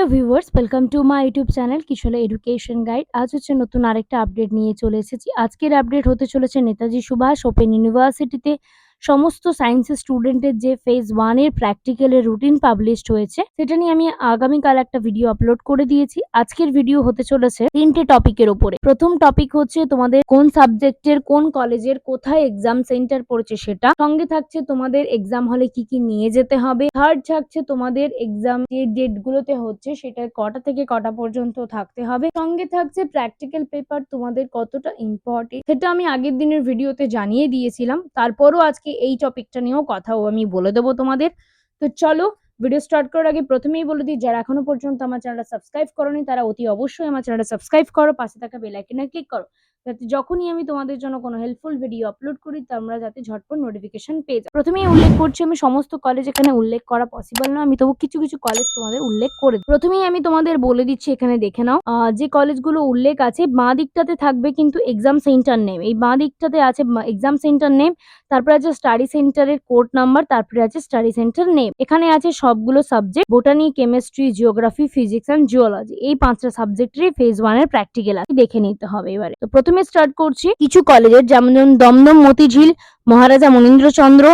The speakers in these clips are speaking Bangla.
Hello viewers, welcome to my YouTube channel Kishore education guide. আজ হচ্ছে নতুন আরেকটা আপডেট নিয়ে চলে এসেছি। আজকের আপডেট হতে চলেছে নেতাজি সুভাষ ওপেন ইউনিভার্সিটিতে। সমস্ত সায়েন্সের স্টুডেন্টের যে ফেজ ওয়ানের প্র্যাকটিক্যালের রুটিন পাবলিশড হয়েছে, সেটা নিয়ে আমি আগামীকাল একটা ভিডিও আপলোড করে দিয়েছি। আজকের ভিডিও হতে চলেছে তিনটে টপিকের উপরে। প্রথম টপিক হচ্ছে তোমাদের কোন সাবজেক্টের কোন কলেজের কোথায় এক্সাম সেন্টার পড়েছে সেটা। সঙ্গে থাকছে তোমাদের এক্সাম হলে কি কি নিয়ে যেতে হবে। থার্ড থাকছে তোমাদের এক্সাম যে ডেট গুলোতে হচ্ছে, সেটা কটা থেকে কটা পর্যন্ত থাকতে হবে। সঙ্গে থাকছে প্র্যাকটিক্যাল পেপার তোমাদের কতটা ইম্পর্টেন্ট সেটা আমি আগের দিনের ভিডিওতে জানিয়ে দিয়েছিলাম। তারপরও আজকে এই টপিকটা নিয়েও কথাও আমি বলে দেবো তোমাদের। তো চলো ভিডিও স্টার্ট করার আগে প্রথমেই বলে দিই, যারা এখনও পর্যন্ত আমার চ্যানেলটা সাবস্ক্রাইব করোনি, তারা অতি অবশ্যই আমার চ্যানেলটা সাবস্ক্রাইব করো, পাশে থাকা বেল আইকনে ক্লিক করো। যাতে যখনই আমি তোমাদের জন্য কোনো হেল্পফুল ভিডিও আপলোড করি, তোমরা যাতে ঝটপট নোটিফিকেশন পেয়ে যাও। প্রথমেই উল্লেখ করছি আমি সমস্ত কলেজ এখানে উল্লেখ করা পসিবল না আমি তবু কিছু কিছু কলেজ তোমাদের উল্লেখ করে প্রথমেই আমি তোমাদের বলে দিচ্ছি, এখানে দেখে নাও। যে কলেজগুলো উল্লেখ আছে, বাঁ দিকটাতে থাকবে কিন্তু এক্সাম সেন্টার নেম এই বাঁ দিকটাতে আছে এক্সাম সেন্টার নেম তারপরে আছে স্টাডি সেন্টারের কোড নাম্বার তারপরে আছে স্টাডি সেন্টার নেম এখানে আছে সবগুলো subject botany chemistry geography physics and geology এই পাঁচটা সাবজেক্টেরই ফেজ ওয়ানের প্র্যাকটিক্যাল দেখে নিতে হবে এবারে। তো প্রথমে স্টার্ট করছি কিছু কলেজের যেমন যেমন দমদম, মতিঝিল, মহারাজা মনীন্দ্রচন্দ্র,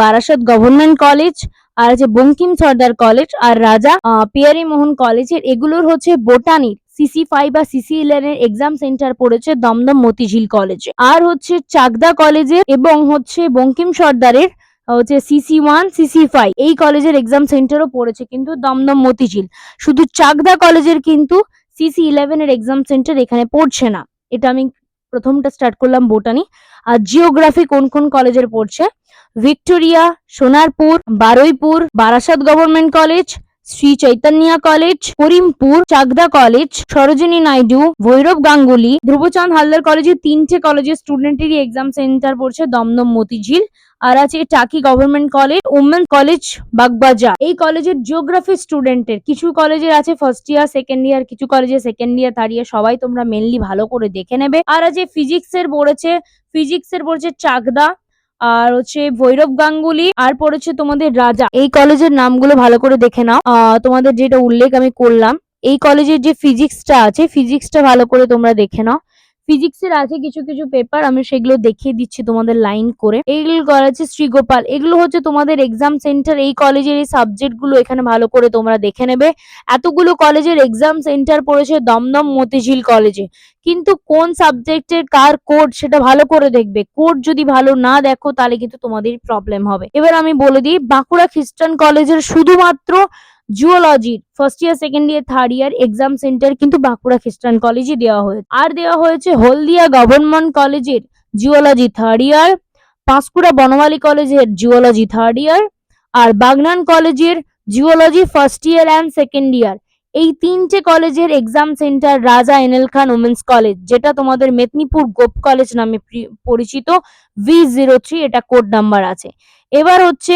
বারাসত গভর্নমেন্ট কলেজ আর আছে বঙ্কিম সর্দার কলেজ আর রাজা পিয়ারি মোহন কলেজের এগুলোর হচ্ছে বোটানির সিসি ফাইভ বা সিসি ইলেভেন এর এক্সাম সেন্টার পড়েছে দমদম, মতিঝিল কলেজে আর হচ্ছে চাকদা কলেজের এবং হচ্ছে বঙ্কিম সর্দারের হচ্ছে সিসি ওয়ান সিসি ফাইভ এই কলেজের এক্সাম সেন্টারও পড়েছে কিন্তু দমদম, মতিঝিল। শুধু চাকদা কলেজের কিন্তু সিসি ইলেভেন এর এক্সাম সেন্টার এখানে পড়ছে না। এটা আমি প্রথমটা স্টার্ট করলাম বোটানি। আর জিওগ্রাফি কোন কোন কলেজের পড়ছে? Victoria, Sonarpur, Baruipur, Barasat government college Shri Chaitanya college, Karimpur, Chakdah college, Sarojini Naidu, Bhairab Ganguly, Dhruvachand Haldar কলেজে তিনটে কলেজের স্টুডেন্টেরই এক্সাম সেন্টার পড়ছে দমদম মতিঝিল। আর আছে Taki government college women college Baghbazar. এই কলেজের জিওগ্রাফি স্টুডেন্টের কিছু কলেজের আছে ফার্স্ট ইয়ার সেকেন্ড ইয়ার কিছু কলেজে সেকেন্ড ইয়ার থার্ড ইয়ার সবাই তোমরা মেনলি ভালো করে দেখে নেবে। আর আছে ফিজিক্স এর পড়েছে ফিজিক্স এর পড়েছে চাকদা। আর হচ্ছে ভৈরব গাঙ্গুলি, আর পড়েছে তোমাদের রাজা। এই কলেজের নামগুলো ভালো করে দেখে নাও। তোমাদের যেটা উল্লেখ আমি করলাম, এই কলেজের যে ফিজিক্সটা আছে ফিজিক্সটা ভালো করে তোমরা দেখে নাও। ফিজিক্সের আছে কিছু কিছু পেপার আমি সেগুলো দেখিয়ে দিচ্ছি তোমাদের লাইন করে। এইগুলো করা আছে শ্রীগোপাল। এগুলো হচ্ছে তোমাদের এক্সাম সেন্টার এই কলেজের এই সাবজেক্টগুলো এখানে ভালো করে তোমরা দেখে নেবে। এতগুলো কলেজের এক্সাম সেন্টার পড়েছে দমদম মতিঝিল কলেজে কিন্তু কোন সাবজেক্টের কার কোড সেটা ভালো করে দেখবে। কোড যদি ভালো না দেখো, তাহলে কিন্তু তোমাদের প্রবলেম হবে। এবার আমি বলে দিই, বাঁকুড়া খ্রিস্টান কলেজের শুধুমাত্র জুওলজির first year second year third year exam centre কিন্তু বাঁকুড়া খ্রিস্টান কলেজে দেওয়া হয়েছে। আর দেওয়া হয়েছে হলদিয়া গভর্নমেন্ট কলেজের geology third year Panskura Banamali কলেজের জিওলজি থার্ড ইয়ার আর বাগনান কলেজের geology first year and second year এই তিনটে কলেজের exam centre Raja NL Khan women's college যেটা তোমাদের মেদিনীপুর গোপ কলেজ নামে পরিচিত ভি জিরো থ্রি এটা কোড নাম্বার আছে। এবার হচ্ছে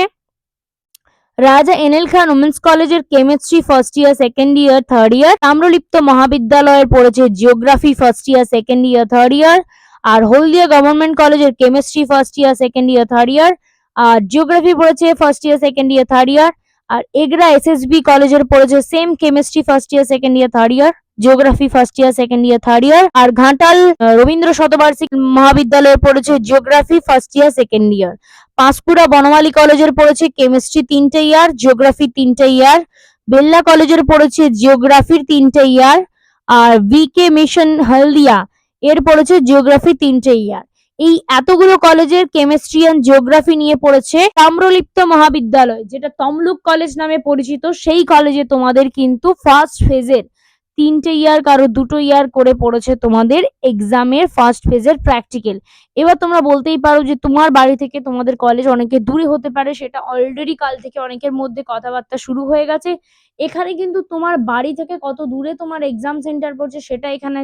রাজা এনএল খান উমেন্স কলেজের chemistry first year second year third year Tamralipta মহাবিদ্যালয়ের পড়েছে geography first year second year third year আর হলদিয়া গভর্নমেন্ট কলেজের chemistry first year second year third year আর জিওগ্রাফি পড়েছে first year second year third year আর এগরা এসএসবি কলেজের পড়েছে same chemistry first year second year third year geography first year second year third year আর ঘাটাল রবীন্দ্র শতবার্ষিক মহাবিদ্যালয়ে পড়েছে geography first year second year Panskura Banamali কলেজের পড়েছে কেমিস্ট্রি তিনটে ইয়ার, জিওগ্রাফি তিনটে ইয়ার, বেল্লা কলেজের পড়েছে জিওগ্রাফির তিনটে ইয়ার, আর ভিকে মিশন হলদিয়া এর পড়েছে জিওগ্রাফি তিনটে ইয়ার। এই এতগুলো কলেজের কেমিস্ট্রি অ্যান্ড জিওগ্রাফি নিয়ে পড়েছে তাম্রলিপ্ত মহাবিদ্যালয়, যেটা তমলুক কলেজ নামে পরিচিত, সেই কলেজে তোমাদের কিন্তু ফার্স্ট ফেজের তিনটে ইয়ার, কারও দুটো ইয়ার করে পড়েছে তোমাদের এক্সামের ফার্স্ট ফেজের প্র্যাকটিক্যাল এবার তোমরা বলতেই পারো যে তোমার বাড়ি থেকে তোমাদের কলেজ অনেকে দূরে হতে পারে, সেটা অলরেডি কাল থেকে অনেকের মধ্যে কথাবার্তা শুরু হয়ে গেছে। এখানে কিন্তু তোমার বাড়ি থেকে কত দূরে তোমার এক্সাম সেন্টার পড়ছে, সেটা এখানে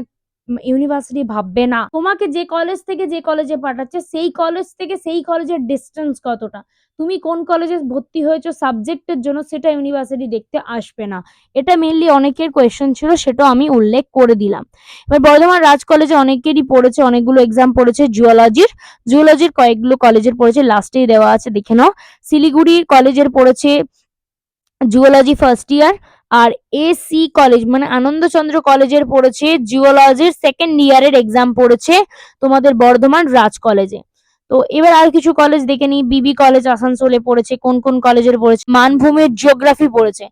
ইউনিভার্সিটি ভাববে না। তোমাকে যে কলেজ থেকে যে কলেজে পাঠাচ্ছে, সেই কলেজ থেকে সেই কলেজের ডিস্টেন্স কতটা? তুমি কোন কলেজে ভর্তি হয়েছো সাবজেক্টের জন্য সেটা ইউনিভার্সিটি দেখতে আসবে না। এটা মেনলি অনেকের কোয়েশ্চেন ছিল সেটা আমি উল্লেখ করে দিলাম। এবার বর্ধমান রাজ কলেজে অনেকেরই পড়েছে, অনেকগুলো এক্সাম পড়েছে জিওলজির জিওলজির কয়েকগুলো কলেজের পড়েছে লাস্টেই দেওয়া আছে, দেখে নাও। শিলিগুড়ির কলেজের পড়েছে জুওলজি ফার্স্ট ইয়ার আর এসি কলেজ মানে আনন্দচন্দ্র কলেজের পড়েছে জিওলজির সেকেন্ড ইয়ারের এক্সাম পড়েছে তোমাদের বর্ধমান রাজ কলেজে তো এবার আর কিছু কলেজ দেখে নিই বিবি কলেজ আসানসোলে পড়েছে, কোন কোন কলেজের পড়েছে? মানভূমের জিওগ্রাফি পড়েছে।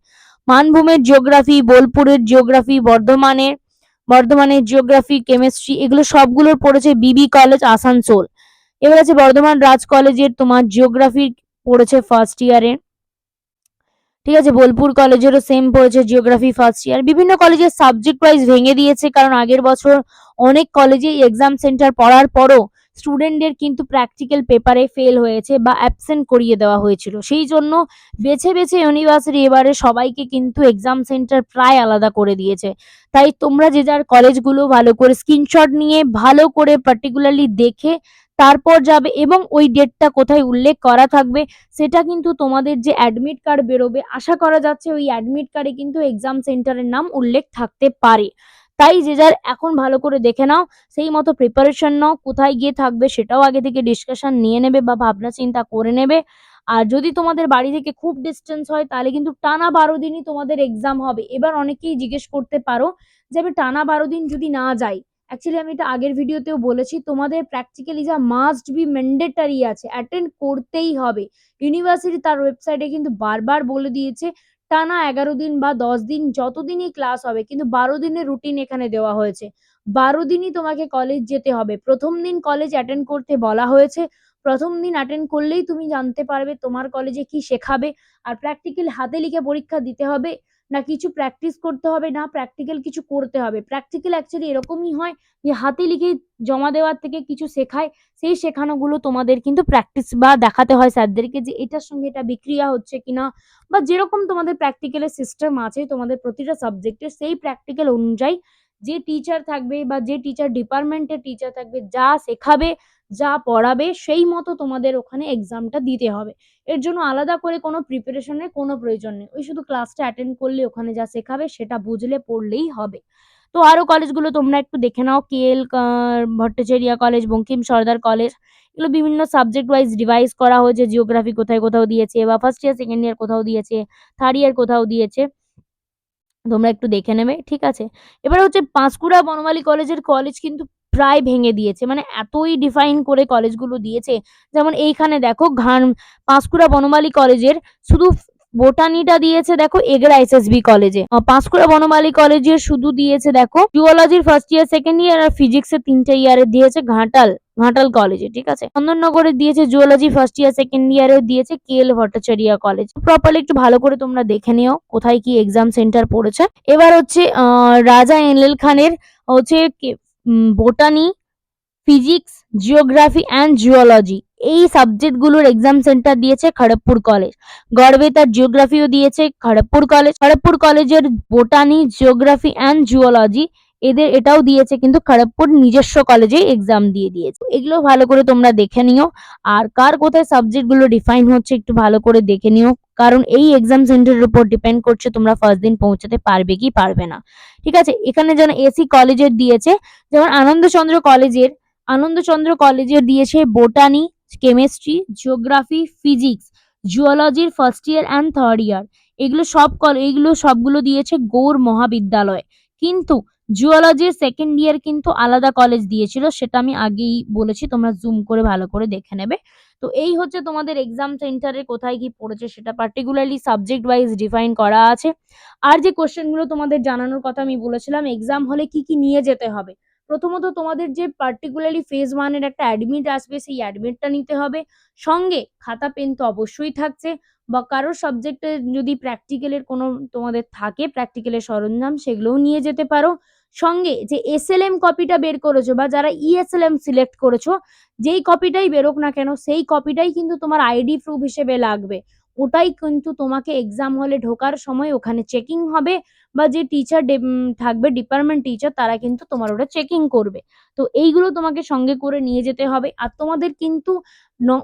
মানভূমের জিওগ্রাফি বোলপুরের জিওগ্রাফি বর্ধমানের বর্ধমানের জিওগ্রাফি কেমিস্ট্রি এগুলো সবগুলোর পড়েছে বিবি কলেজ আসানসোল। এবার আছে বর্ধমান রাজ কলেজের তোমার জিওগ্রাফি পড়েছে ফার্স্ট ইয়ারে ঠিক আছে, বোলপুর কলেজেরও সেম পড়েছে জিওগ্রাফি ফার্স্ট ইয়ার বিভিন্ন কলেজের সাবজেক্ট ওয়াইজ ভেঙে দিয়েছে, কারণ আগের বছর অনেক কলেজে এক্সাম সেন্টার পড়ার পরও স্টুডেন্টদের কিন্তু প্র্যাকটিক্যাল পেপারে ফেল হয়েছে বা অ্যাবসেন্ট করিয়ে দেওয়া হয়েছিল। সেই জন্য বেছে বেছে ইউনিভার্সিটি এবারে সবাইকে কিন্তু এক্সাম সেন্টার প্রায় আলাদা করে দিয়েছে। তাই তোমরা যে যার কলেজগুলো ভালো করে স্ক্রিনশট নিয়ে, ভালো করে পার্টিকুলারলি দেখে তারপর যাবে এবং ওই ডেটটা কোথায় উল্লেখ করা থাকবে, সেটা কিন্তু তোমাদের যে অ্যাডমিট কার্ড বেরোবে, আশা করা যাচ্ছে ওই অ্যাডমিট কার্ডে কিন্তু এক্সাম সেন্টারের নাম উল্লেখ থাকতে পারে। তাই যে যার এখন ভালো করে দেখে নাও, সেই মতো প্রিপারেশন নাও, কোথায় গিয়ে থাকবে সেটাও আগে থেকে ডিসকাশন নিয়ে নেবে বা ভাবনা চিন্তা করে নেবে। আর যদি তোমাদের বাড়ি থেকে খুব ডিস্টেন্স হয়, তাহলে কিন্তু টানা বারো দিনই তোমাদের এক্সাম হবে। এবার অনেকেই জিজ্ঞেস করতে পারো যে আমি টানা বারো দিন যদি না যাই অ্যাকচুয়ালি আমি এটা আগের ভিডিওতেও বলেছি, তোমাদের প্র্যাকটিক্যালি যা মাস্ট বি ম্যান্ডেটারি আছে অ্যাটেন্ড করতেই হবে। ইউনিভার্সিটি তার ওয়েবসাইটে কিন্তু বারবার বলে দিয়েছে, টানা এগারো দিন বা দশ দিন যতদিনই ক্লাস হবে, কিন্তু বারো দিনের রুটিন এখানে দেওয়া হয়েছে। বারো দিনই তোমাকে কলেজ যেতে হবে। প্রথম দিন কলেজ অ্যাটেন্ড করতে বলা হয়েছে, প্রথম দিন অ্যাটেন্ড করলেই তুমি জানতে পারবে তোমার কলেজে কি শেখাবে, আর প্র্যাকটিক্যাল হাতে লিখে পরীক্ষা দিতে হবে। না কিছু প্র্যাকটিস করতে হবে, না প্র্যাকটিক্যাল কিছু করতে হবে। প্র্যাকটিক্যাল অ্যাকচুয়ালি এরকমই হয় যে হাতে লিখে জমা দেওয়ার থেকে কিছু শেখায়, সেই শেখানোগুলো তোমাদের কিন্তু প্র্যাকটিস বা দেখাতে হয় স্যারদেরকে যে এটার সঙ্গে এটা বিক্রিয়া হচ্ছে কিনা বা যেরকম তোমাদের প্র্যাকটিক্যালের সিস্টেম আছে, তোমাদের প্রতিটা সাবজেক্টের সেই প্র্যাকটিক্যাল অনুযায়ী যে টিচার থাকবে বা যে টিচার ডিপার্টমেন্টের টিচার থাকবে, যা শেখাবে যা পড়াবে সেই মতো তোমাদের ওখানে এক্সামটা দিতে হবে। এর জন্য আলাদা করে কোনো প্রিপারেশনের কোনো প্রয়োজন নেই। ওই শুধু ক্লাসটা অ্যাটেন্ড করলে ওখানে যা শেখাবে সেটা বুঝলে, পড়লেই হবে। তো আরও কলেজগুলো তোমরা একটু দেখে নাও। KL Bhattacharya college Bankim Sardar college এগুলো বিভিন্ন সাবজেক্ট ওয়াইজ ডিভাইস করা হয়েছে। জিওগ্রাফি কোথায় কোথাও দিয়েছে বা ফার্স্ট ইয়ার সেকেন্ড ইয়ার কোথাও দিয়েছে থার্ড ইয়ার কোথাও দিয়েছে। তোমরা একটু দেখে নেবে, ঠিক আছে? এবার হচ্ছে পাঁশকুড়া বনমালী কলেজের কলেজ কিন্তু প্রায় ভেঙে দিয়েছে। মানে এতই ডিফাইন করে কলেজগুলো দিয়েছে। যেমন এইখানে দেখো ঘান, পাঁশকুড়া বনমালী কলেজের শুধু বোটানিটা দিয়েছে দেখো এগরা এসএসবি কলেজে পাঁশকুড়া বনমালী কলেজে শুধু দিয়েছে দেখো জিওলজির ফার্স্ট ইয়ার সেকেন্ড ইয়ার আর ফিজিক্সের তিনটে ইয়ারে দিয়েছে ঘাটাল ঘাটাল কলেজে ঠিক আছে? চন্দননগরে দিয়েছে জুওলজি ফার্স্ট ইয়ার সেকেন্ড ইয়ারে দিয়েছে কেএল ভট্টাচার্য কলেজ প্রপারলি একটু ভালো করে তোমরা দেখে নিও কোথায় কি এক্সাম সেন্টার পড়েছে। এবার হচ্ছে রাজা এনএল খানের হচ্ছে botany physics geography and geology এই সাবজেক্টগুলোর এক্সাম সেন্টার দিয়েছে খড়গপুর কলেজ গড়বে তার জিওগ্রাফিও দিয়েছে খড়গপুর কলেজ খড়গপুর কলেজের বোটানি জিওগ্রাফি অ্যান্ড জিওলজি এদের এটাও দিয়েছে কিন্তু খড়গপুর নিজস্ব কলেজে এক্সাম দিয়ে দিয়েছে। এগুলো ভালো করে তোমরা দেখে নিও। আর কার কোথায় সাবজেক্টগুলো ডিফাইন হচ্ছে একটু ভালো করে দেখে নিও। কারণ এই এক্সাম সেন্টারের উপর ডিপেন্ড করছে তোমরা ফার্স্ট দিন পৌঁছাতে পারবে কি পারবে না। ঠিক আছে? এখানে যেন এসি কলেজের দিয়েছে, যেমন আনন্দচন্দ্র কলেজের আনন্দচন্দ্র কলেজের দিয়েছে botany chemistry geography physics জিওলজির first year and third year এগুলো সব কল এগুলো সবগুলো দিয়েছে গৌর মহাবিদ্যালয়। কিন্তু জিওলজির সেকেন্ড ইয়ার কিন্তু আলাদা কলেজ দিয়েছিল, সেটা আমি আগেই বলেছি, তোমরা জুম করে ভালো করে দেখে নেবে। তো এই হচ্ছে তোমাদের এক্সাম সেন্টারে কোথায় কি পড়েছে, সেটা পার্টিকুলারলি সাবজেক্ট ওয়াইজ ডিফাইন করা আছে। আর যে কোশ্চেনগুলো তোমাদের জানানোর কথা আমি বলেছিলাম এক্সাম হলে কি কি নিয়ে যেতে হবে? প্রথমত তোমাদের যে পার্টিকুলারলি ফেজ ওয়ানের একটা অ্যাডমিট আসবে, সেই অ্যাডমিটটা নিতে হবে। সঙ্গে খাতা পেন তো অবশ্যই থাকছে। বা কারোর সাবজেক্টে যদি প্র্যাকটিক্যালের কোনো তোমাদের থাকে প্র্যাকটিক্যালের সরঞ্জাম, সেগুলোও নিয়ে যেতে পারো। সঙ্গে যে এসএলএম কপিটা বের করেছ বা যারা ইএসএলএম সিলেক্ট করেছ, যেই কপিটাই বেরোক না কেন, সেই কপিটাই কিন্তু তোমার আইডি প্রুফ হিসেবে লাগবে। ওটাই কিন্তু তোমাকে এক্সাম হলে ঢোকার সময় ওখানে চেকিং হবে বা যে টিচার থাকবে ডিপার্টমেন্ট টিচার তারা কিন্তু তোমার ওটা চেকিং করবে। তো এইগুলো তোমাকে সঙ্গে করে নিয়ে যেতে হবে। আর তোমাদের কিন্তু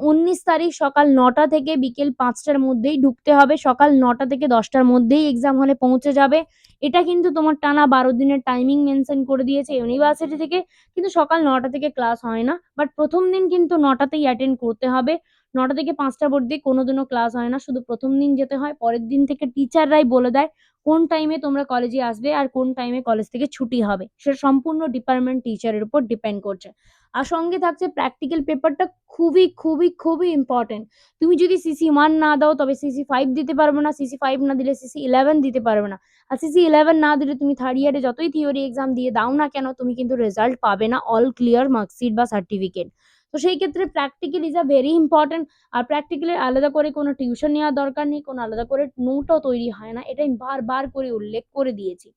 উনিশ তারিখ সকাল নটা থেকে বিকেল পাঁচটার মধ্যেই ঢুকতে হবে। সকাল নটা থেকে দশটার মধ্যেই এক্সাম হলে পৌঁছে যাবে। এটা কিন্তু তোমার টানা বারো দিনের টাইমিং মেনশন করে দিয়েছে ইউনিভার্সিটি থেকে। কিন্তু সকাল নটা থেকে ক্লাস হয় না। বাট প্রথম দিন কিন্তু নটাতেই অ্যাটেন্ড করতে হবে। নটা থেকে পাঁচটা অবধি কোনো দিনও ক্লাস হয় না। শুধু প্রথম দিন যেতে হয়, পরের দিন থেকে টিচাররাই বলে দেয় কোন টাইমে তোমরা কলেজে আসবে আর কোন টাইমে কলেজ থেকে ছুটি হবে। সেটা সম্পূর্ণ ডিপার্টমেন্ট টিচারের উপর ডিপেন্ড করছে। আর সঙ্গে থাকছে প্র্যাকটিক্যাল পেপারটা খুবই খুবই খুবই ইম্পর্টেন্ট তুমি যদি সিসি ওয়ান না দাও, তবে সিসি ফাইভ দিতে পারবে না। সিসি ফাইভ না দিলে সিসি ইলেভেন দিতে পারবে না। আর সিসি ইলেভেন না দিলে তুমি থার্ড ইয়ারে যতই থিওরি এক্সাম দিয়ে দাও না কেন, তুমি কিন্তু রেজাল্ট পাবে না। অল ক্লিয়ার মার্কশিট বা সার্টিফিকেট তো সেই ক্ষেত্রে practical is a very important আর প্র্যাকটিক্যালের আলাদা করে কোনো টিউশন নেওয়ার দরকার নেই, কোনো আলাদা করে নোটও তৈরি হয় না, এটাই বারবার করে উল্লেখ করে দিয়েছি।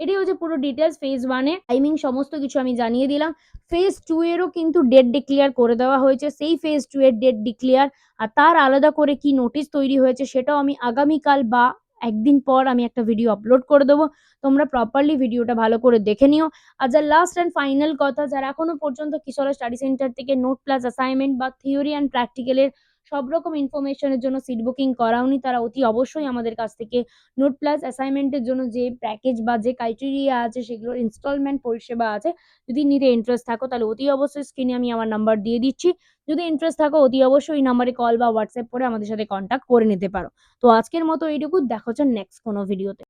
এটাই হচ্ছে পুরো ডিটেলস ফেজ ওয়ানে টাইমিং সমস্ত কিছু আমি জানিয়ে দিলাম। ফেজ টু এরও কিন্তু ডেট ডিক্লেয়ার করে দেওয়া হয়েছে, সেই ফেজ টু এর ডেট ডিক্লেয়ার আর তার আলাদা করে কি নোটিশ তৈরি হয়েছে সেটাও আমি আগামীকাল বা একদিন পর আমি একটা ভিডিও আপলোড করে দেবো। তোমরা প্রপারলি ভিডিওটা ভালো করে দেখে নিও। আর যা লাস্ট অ্যান্ড ফাইনাল কথা, যারা এখনও পর্যন্ত কিশোরা স্টাডি সেন্টার থেকে নোট প্লাস অ্যাসাইনমেন্ট বা থিওরি অ্যান্ড প্র্যাকটিক্যালের সব রকম ইনফরমেশনের জন্য সিট বুকিং করাওনি তারা। অতি অবশ্যই আমাদের কাছ থেকে নোট প্লাস অ্যাসাইনমেন্টের জন্য যে প্যাকেজ বা যে ক্রাইটেরিয়া আছে সেগুলোর ইনস্টলমেন্ট পরিষেবা আছে, যদি নিতে ইন্টারেস্ট থাকো তাহলে অতি অবশ্যই স্ক্রিনে আমি আমার নাম্বার দিয়ে দিচ্ছি। যদি ইন্টারেস্ট থাকো অতি অবশ্যই এই নাম্বারে কল বা হোয়াটসঅ্যাপ করে আমাদের সাথে কন্ট্যাক্ট করে নিতে পারো। তো আজকের মতো এইটুকু, দেখা হচ্ছে নেক্সট কোনো ভিডিওতে